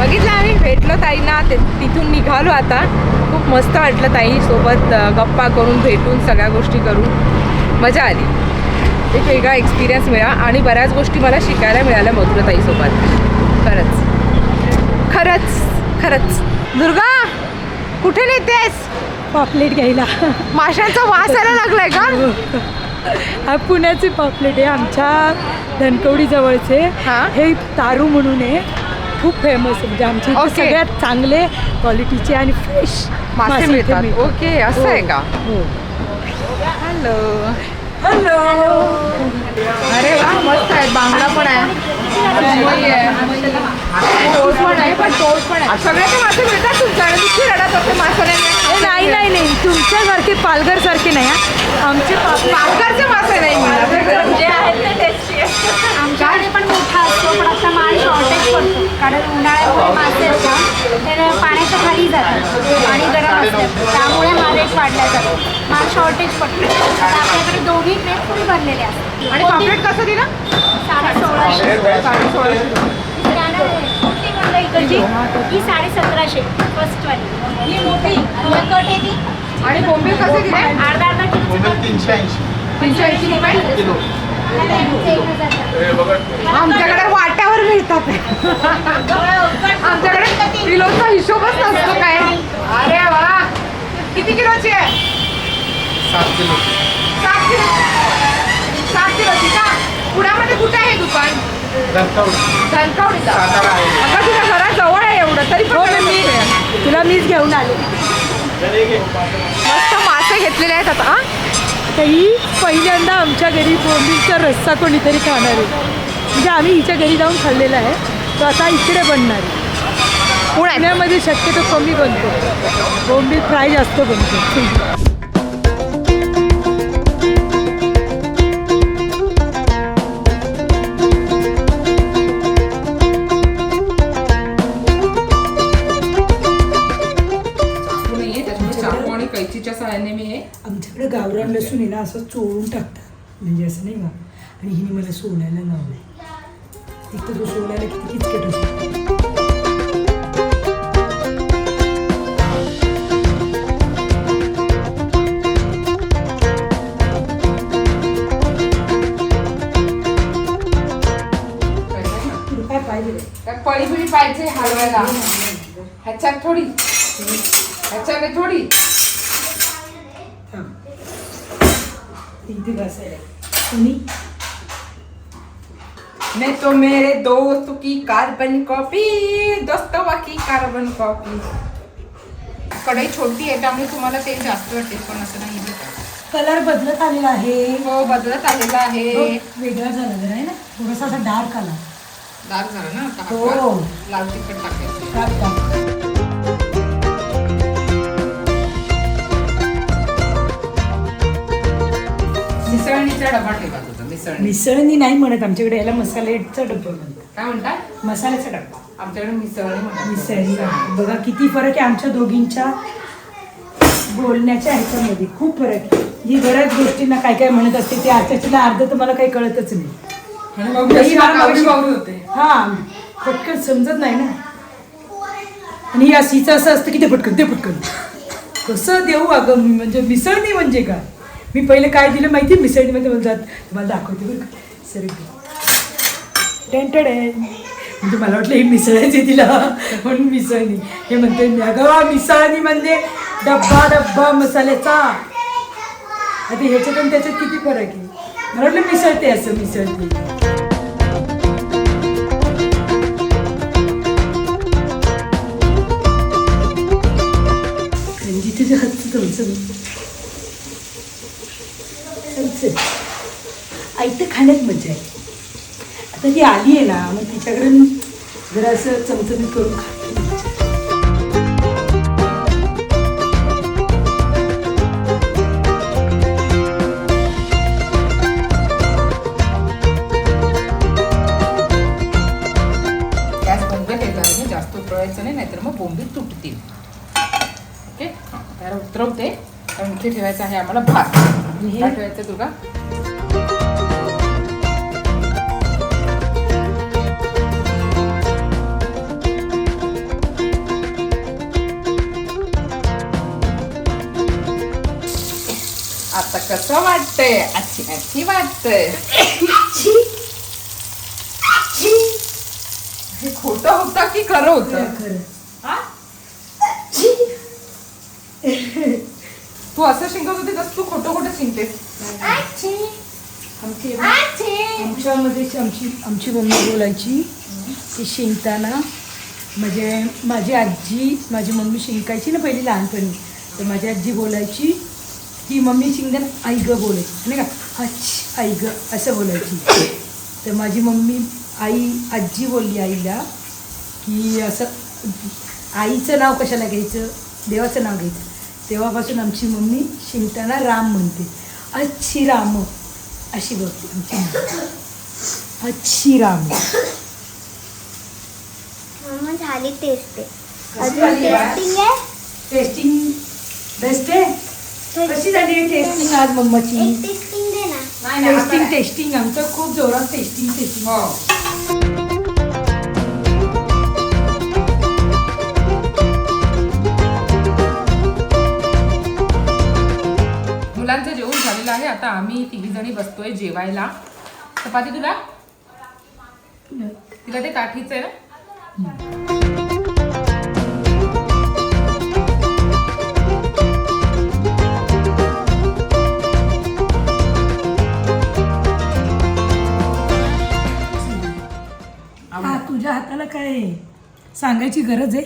बघितलं आम्ही भेटलो ताईंना ते तिथून निघालो आता. खूप मस्त वाटलं ताई सोबत अ, गप्पा करून भेटून सगळ्या गोष्टी करून. मजा आली. एक वेगळा एक्सपिरियन्स मिळाला आणि बऱ्याच गोष्टी मला शिकायला मिळाल्या मधुरताईसोबत खरंच. खरंच. खरंच. दुर्गा कुठे नेतेस? पॉपलेट घ्यायला. माशांचा वास यायला लागलाय का? हा. पुण्याचे पॉपलेट आहे आमच्या धनकवडी जवळचे. हा. हे तारू म्हणून आहे. खूप फेमस आहे. म्हणजे आमच्या इथे ओके. सगळ्यात चांगले क्वालिटीचे आणि फ्रेश मासे मिळतात. ओके असं आहे का? हो. हॅलो हॅलो अरे वा मस्त आहे. बांगडा पण आहे. टोस्ट पण आहे पण पण आहे. सगळ्याचे मासे मिळतात तुमच्याकडे नुसती रडत होते मासे नाही. नाही नाही नाही. तुमच्यासारखे पालघरसारखे नाही हा. आमचे पालघरचे मासे नाही मिळत. जे आहेत ते आमच्याकडे पण मोठा असतो पण आता माल शॉर्टेज पडतो. कारण उन्हाळ्यामुळे मासे असतात तर पाण्याच्या खाली जातात पाणी गरम असतं. त्यामुळे माल रेट वाढला जातो. माल शॉर्टेज पडतो. आता आपल्याकडे दोन्ही ट्रेप फुल भरलेले असतात. आणि पापलेट कसं दिला? साडे सोळाशे. साडे सोळाशे. इकडची? ही साडे सतराशे फर्स्टवाली ही मोठी. आणि कट आहे ती. आणि बोंबील कसे दिले अर्धा अर्धा किलो तीनशे ऐंशी. तीनशे ऐंशी रुपये. आमच्याकडे वाट्यावर मिळतात. आमच्याकडे किलोचा हिशोबच नसतो काय. अरे वा. किती किलोची आहे? सात किलो. सात किलो. सात किलोची का? पुण्यामध्ये कुठे आहे दुकान? धनकवडी. अगं तुझ्या घरात जवळ आहे एवढं तरी पण हो, मी-. तुला मीच घेऊन आले. मस्त मासे घेतलेले आहेत आता हा? तर ही पहिल्यांदा आमच्या घरी बोंबीलचा रस्सा कोणीतरी खाणार आहे. म्हणजे आम्ही हिच्या घरी जाऊन खाल्लेला आहे. तो आता इकडे बनणार आहे. पुण्यामध्ये शक्यतो कमी बनतो. बोंबील फ्राय जास्त बनतो. गावरान लसूण आहे ना असं चोळून टाकतात. म्हणजे असं नाही का? आणि हिने मला सोलायला लावलंय. एक तर तो सोलायला किती किचकट असतो. पाहिजे? हलवायला? ह्याच्यात थोडी. ह्याच्याने थोडी. इथे घासायला कोणी मैं तो मेरे दोस्त की कार्बन कॉपी दोस्तवा की कार्बन कॉपी कढई छोटी आहे त्यामुळे तुम्हाला तेल जास्त वाटेल पण असं नाही कलर बदलत आलेला आहे. हो बदलत आलेला आहे. वेगळा झाला जरा आहे ना? थोडासा असा डार्क आला. दार झालं ना हो. लाल तिखट टाकायचं. मिसळणीचा डबा मिसळणी. मिसळणी नाही म्हणत आमच्याकडे याला मसाल्याचा डब्बा म्हणतात. काय म्हणतात मसाल्याचा डब्बा आमच्याकडे मिसळणी म्हणतात. मिसळी बघा किती फरक आहे आमच्या दोघींच्या बोलण्याच्या ह्याच्यामध्ये. खूप फरक आहे. जी बऱ्याच गोष्टींना काय काय म्हणत असते ते आताच्याला अर्ध तर मला काही कळतच नाही. आणि मग तशी तशी मला मागावरी मावशी- बावरी होते? हा पटकन समजत नाही ना. आणि ही अशीचं असं असतं की ते पटकन ते पटकन. कसं देऊ अगं म्हणजे मिसळणी म्हणजे काय? मी पहिले काय दिलं माहिती मिसळीमध्ये मला जात तुम्हाला दाखवते बरं का. सर टेंटेड आहे म्हणजे मला वाटलं हे मिसळायचे तिला. म्हणून मिसळणी. हे म्हणते अगं मिसळणी म्हणजे डब्बा डब्बा मसाल्याचा. आता ह्याच्यात आणि त्याच्यात किती फरक आहे? मला वाटलं मिसळते असं मिसळते. म्हणजे जिथे हातचं तुमचं खाण्यात मजा आहे आता ती आली आहे ना मग तिच्याकडे मी जरा असं चमचमीत करून खाते. जास्त नाही नाहीतर मग बोंबी तुटतील. ओके? त्याला उतरवते. कारण इथे ठेवायचा आहे आम्हाला भात. हे? ठेवायचं तुला. कसं वाटतंय? अच्छी अच्छी वाटतंय. हे खोटं होतं की खरं होतं? खरं? तू असं शिंकत होती तसं तू खोटं खोटं शिंकतेस. आमची आमच्यामध्ये आमची आमची मम्मी बोलायची. की शिंकताना म्हणजे माझी आजी माझी मम्मी शिंकायची ना पहिली लहानपणी. तर माझी आजी बोलायची की मम्मी शिंकताना आई ग बोलायची नाही का? हच आई ग असं बोलायची. तर माझी मम्मी आई आजी बोलली आईला की असं आईचं नाव कशाला घ्यायचं? देवाचं नाव घ्यायचं. तेव्हापासून आमची मम्मी शिंकताना राम म्हणते. अच्छी राम अशी बोलते आमची अच्छी राम. झाली? टेस्टिंग टेस्टिंग बेस्ट आहे? कशी झाली टेस्टिंग आज मम्माची. टेस्टिंग दे ना. नाही नाही, आता टेस्टिंग नाही. टेस्टिंग आमचं खूप जोरात टेस्टिंग टेस्टिंग हो. मुलांचं जेवण झालेलं आहे. आता आम्ही तिघी जणी बसतोय जेवायला. चपाती तुला? तिला ते काठीचं आहे ना? हा तुझ्या हाताला काय सांगायची गरज आहे?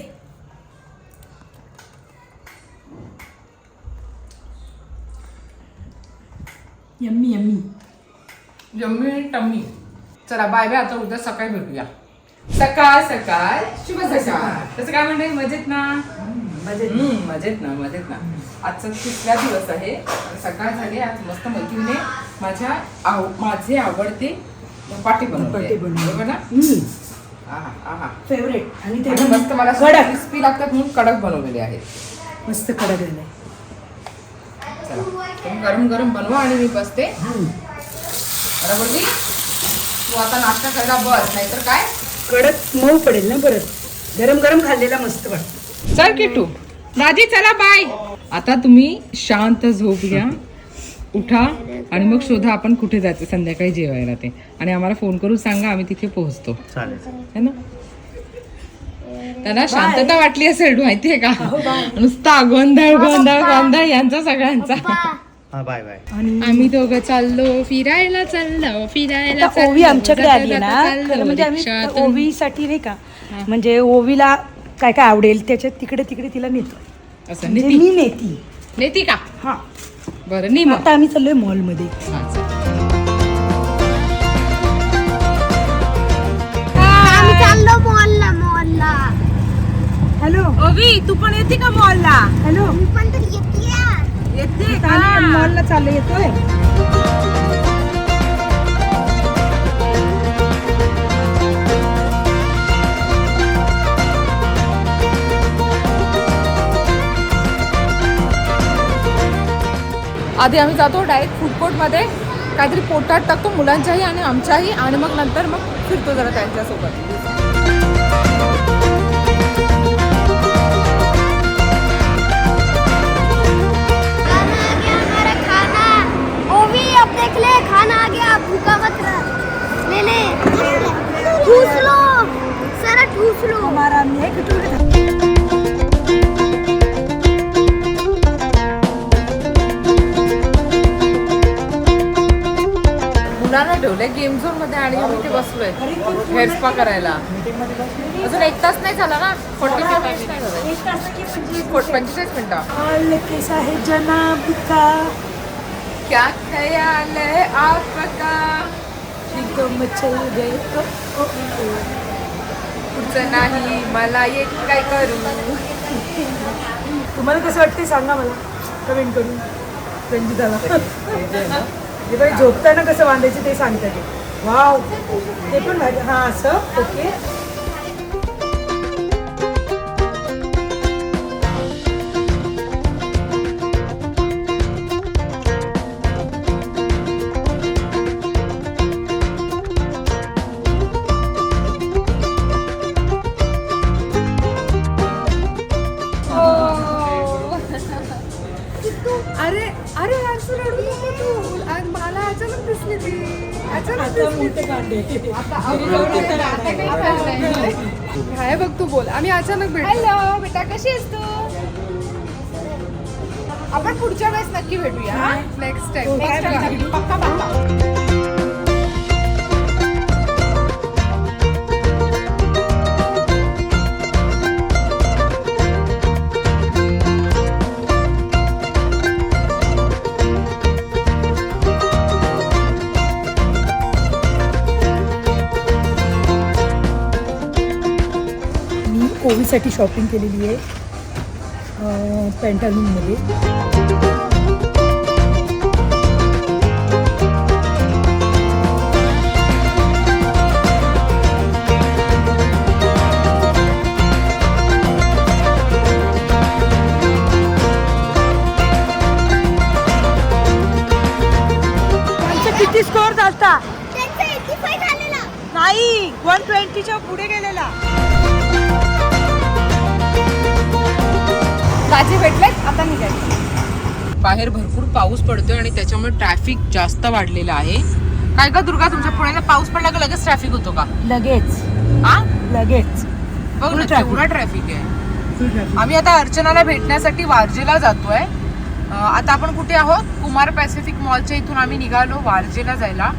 Yummy yummy. जम्मी टम्मी. चला बाय बाय आता उद्या सकाळी भेटूया. सकाळ सकाळ. शुभ सकाळ. तसं काय म्हणते मजेत ना? हम्म, मजेत. ना मजेत ना. आजचा तिसरा दिवस आहे. सकाळ झाली आज मस्त मैत्रीने माझ्या आव माझे आवडते पाटी बनवते धपाटे बनवले. बरोबर ना? हम्म. आहा आहा. फेवरेट आणि ते आणि मस्त मला कडक. क्रिस्पी लागतात म्हणून कडक बनवलेले आहेत. मस्त कडक झालंय चला तुम्ही गरम गरम बनवा आणि मी बसते. बरोबर मी तू आता नाश्ता करायला बस नाहीतर काय? कडक मऊ पडेल ना परत. गरम गरम खाल्लेला मस्त वाटतं. चल किटू दादी चला बाय आता तुम्ही शांत झोप घ्या. उठा आणि मग शोधा आपण कुठे जायचं संध्याकाळी जेवायला ते. आणि आम्हाला फोन करून सांगा आम्ही तिथे पोहोचतो. चालेल. है ना? त्यांना शांतता वाटली असेल माहितीये का? नुसता गोंधळ गोंधळ गोंधळ यांचा सगळ्यांचा. हा बाय बाय. आणि आम्ही दोघं चाललो फिरायला चाललो फिरायला ओवी आमच्याकडे आली ना म्हणजे आम्ही. ओवीसाठी नाही का म्हणजे ओवीला काय काय आवडेल त्याच्यात तिकडे तिकडे तिला नेतो. असं म्हणजे नेती. मी नेती. नेती का? हा. बरं नी मग आता आम्ही चाललोय मॉलमध्ये. हा. आम्ही चाललो मॉलला मॉलला. हॅलो. ओवी तू पण येते का मॉलला? हॅलो. मी पण तर येते. येते मॉलला चाललो येतोय? आधी आम्ही जातो डायरेक्ट फूड कोर्टमध्ये काहीतरी पोटात टाकतो मुलांच्याही आणि आमच्याही आणि मग नंतर मग फिरतो जरा त्यांच्यासोबत खाना आ गया हमारा ले भूखा मत ले ले हेअर स्पा करायला. अजून एक तास नाही झाला ना? फोर्टी फाय मिनिट नाही झाले पंचेचाळीस मिनिटं. हाल कैसा है जनाब का क्या ख्याल है आपका? तो मचल गए ओ, ओ, ओ. तुझं नाही मला एक काय करू? तुम्हाला कसं वाटते सांगा मला. कमेंट करून. रंजिताला झोपताना कसं बांधायचं ते सांगता ते वाव ते पण भारी हां असं ओके अरे अरे असं तू. मला अचानक दिसली ती. अचानक दिसली काय बघ तू बोल. आम्ही अचानक भेट हॅलो बेटा कशी आहेस तू? आपण पुढच्या वेळेस नक्की भेटूया नेक्स्ट टाइम नेक्स्ट टाइम पक्का पक्का. मी ओवीसाठी शॉपिंग केलेली आहे पॅन्टालूनमध्ये किती स्कोअर झालता? नाही वन ट्वेंटीच्या पुढे गेलेला. दाजी भेटलेत आता निघायचं. बाहेर भरपूर पाऊस पडतोय आणि त्याच्यामुळे ट्रॅफिक जास्त वाढलेलं आहे. काय का दुर्गा तुमच्या पुण्याला पाऊस पडला का लगेच ट्रॅफिक होतो का? लगेच. हा लगेच. बघ ना. केवढा ट्रॅफिक आहे. आम्ही आता अर्चनाला भेटण्यासाठी वारजेला जातोय. आता आपण कुठे आहोत? कुमार पॅसिफिक मॉलच्या इथून आम्ही निघालो वारजेला जायला.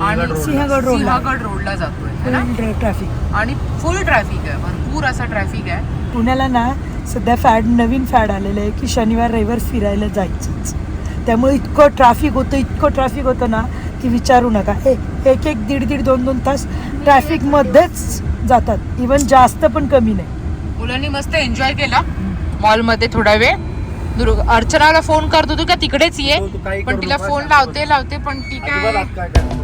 आणि सिंहगड रोडला. सिंहगड रोडला जातोय है ट्रॅफिक आणि फुल ट्रॅफिक आहे भरपूर असा ट्रॅफिक आहे. पुण्याला ना सध्या फॅड नवीन फॅड आलेलं आहे की शनिवार रविवार फिरायला जायचंच. त्यामुळे इतकं ट्रॅफिक होतं इतकं ट्रॅफिक होतं ना की विचारू नका. ए एक एक दीड दीड दोन दोन तास ट्रॅफिकमध्येच जातात. इवन जास्त पण कमी नाही. मुलांनी मस्त एन्जॉय केला मॉलमध्ये थोडा वेळ. दुर्ग अर्चनाला फोन करत होतो का तिकडेच ये. हो, तू पण तिला. फोन लावते लावते पण ती काय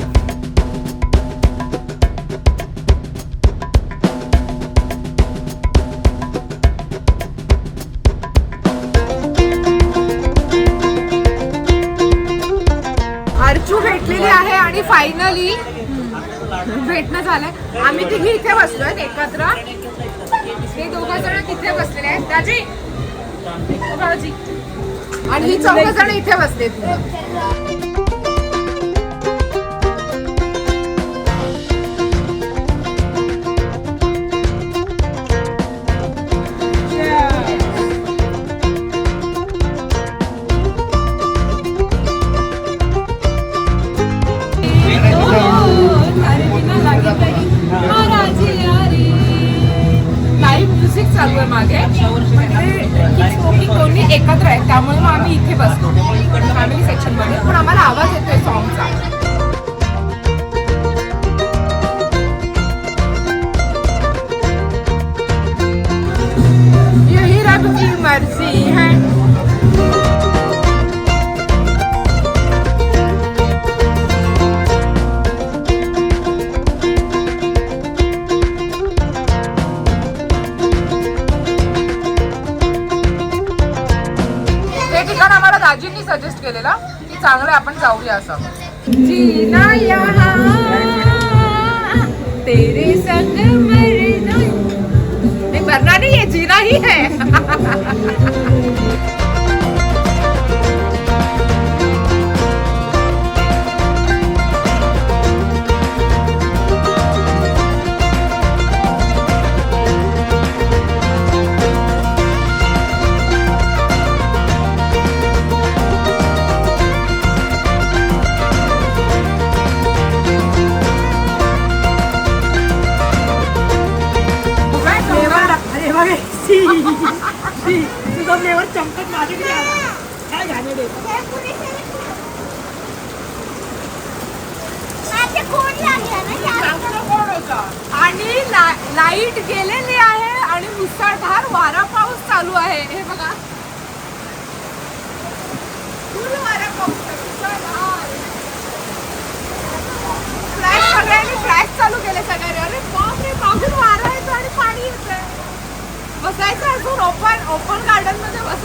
अर्चू आहे आणि फायनली भेटणं झालंय. आम्ही तिघी इथे बसलोय एकत्र. हे दोघं जण तिथे बसलेले आहेत. दाजी भाऊजी. आणि ही चौघ जण इथे बसलेत. चालू आहे मागे. म्हणजे दोन्ही एकत्र आहेत. त्यामुळे मग आम्ही इथे बसतो फॅमिली सेक्शनमध्ये. पण आम्हाला आवाज येतोय सॉंगचा मर्जी है। केलेला की चांगलं आहे, आपण जाऊया असं. जीना यहाँ तेरे संग मरना. नहीं मरना नहीं है जीना ही है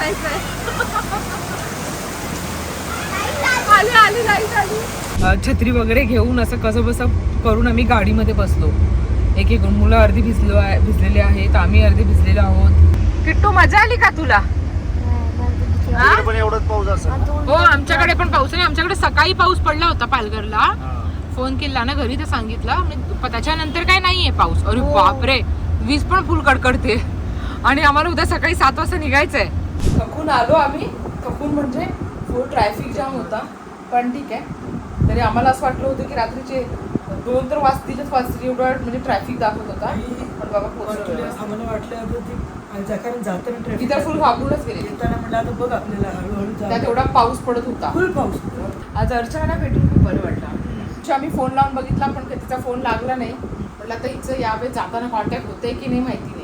बसायचंय छत्री वगैरे घेऊन असं कसं बसं करून आम्ही गाडीमध्ये बसलो. एक एक मुलं अर्धी भिजलो आहे भिजलेले आहेत. आम्ही अर्धे भिजलेलो आहोत. किट्टू मजा आली का तुला? हा? तिकडे पण एवढाच पाऊस असेल. हो आमच्याकडे पण पाऊस आहे आमच्याकडे सकाळी पाऊस पडला होता पालघरला. फोन केला ना घरी तर सांगितलं. त्याच्यानंतर काय नाहीये पाऊस. अरे बापरे. वीज पण फुल कडकडते. आणि आम्हाला उद्या सकाळी सात वाजता निघायचंय. थकून आलो आम्ही. थकून म्हणजे फुल ट्रॅफिक जाम होता. पण ठीक आहे. तरी आम्हाला असं वाटलं होतं की रात्रीचे दोन तर वाजतीलच वाजतील. एवढं म्हणजे ट्रॅफिक दाखवत होता. पण बाबा. आम्हाला वाटलं कारण जाताना ट्रॅफिक तर फुल घाबरूनच गेले. येताना आता बघ आपल्याला हळूहळू त्यात एवढा पाऊस पडत होता. फुल पाऊस आज अर्चनाला भेटून खूप बरं वाटलं. तिच्या आम्ही फोन लावून बघितला पण तिचा फोन लागला नाही. म्हटलं आता हिचं यावेळेस जाताना कॉन्टॅक्ट होते की नाही माहिती.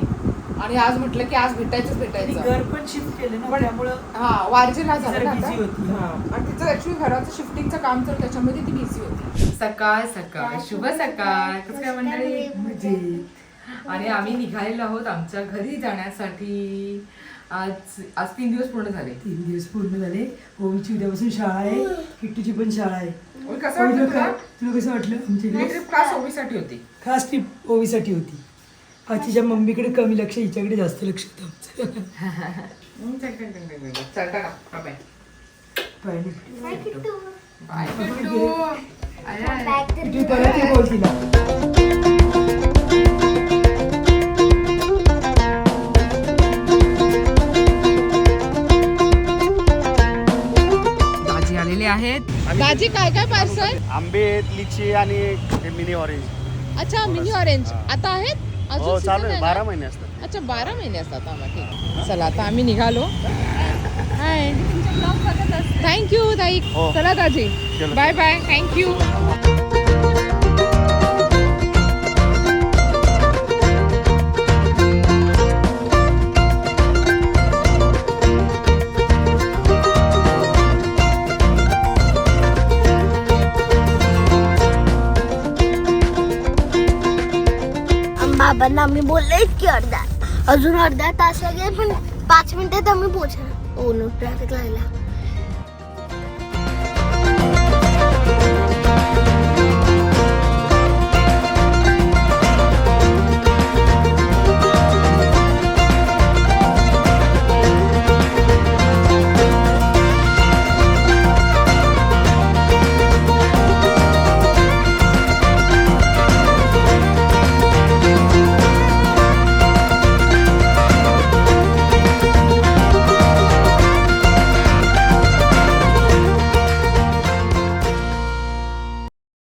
आणि आज म्हटलं की आज भेटायचंच भेटायचं. घर पण शिफ्ट केलं ना पण- त्यामुळं हा वारजेला झालं ना आता. हा. आणि तिचं ऍक्च्युली घराचं शिफ्टिंगचं काम तर त्याच्यामध्ये ती बिझी होती. सकाळ सकाळ. शुभ सकाळ. कसं काय मंडळी? मजेत. आणि आम्ही निघालेलो आहोत आमच्या घरी जाण्यासाठी. आज आज तीन दिवस पूर्ण झाले. तीन दिवस पूर्ण झाले. ओवीची उद्यापासून शाळा आहे. किट्टूची पण शाळा आहे. कसं वाटलं तुला? तुला? काय- तुला कसं वाटलं ही ट्रिप होती. खास ट्रिप ओवीसाठी होती. आज तिच्या मम्मीकडे कमी लक्ष हिच्याकडे जास्त लक्ष होतं आमचं. परत बोल तिला दाजी आलेले आहेत. दाजी काय काय पार्सल आंबे लिची आणि मिनी ऑरेंज अच्छा मिनी ऑरेंज आता आहेत? हो अजून चालू आहे. बारा? महिने असतात. अच्छा बारा महिने असतात. आम्हाला ठीक चला आता आम्ही निघालो. हाय थँक्यू ताई. हो. चला दाजी. चलो. बाय बाय थँक्यू बाबांना आम्ही बोलले की अर्धा. अजून अर्धा तास लागेल पण पाच मिनिटात आम्ही पोहोचणार. ओ नो ट्रॅफिक लागला.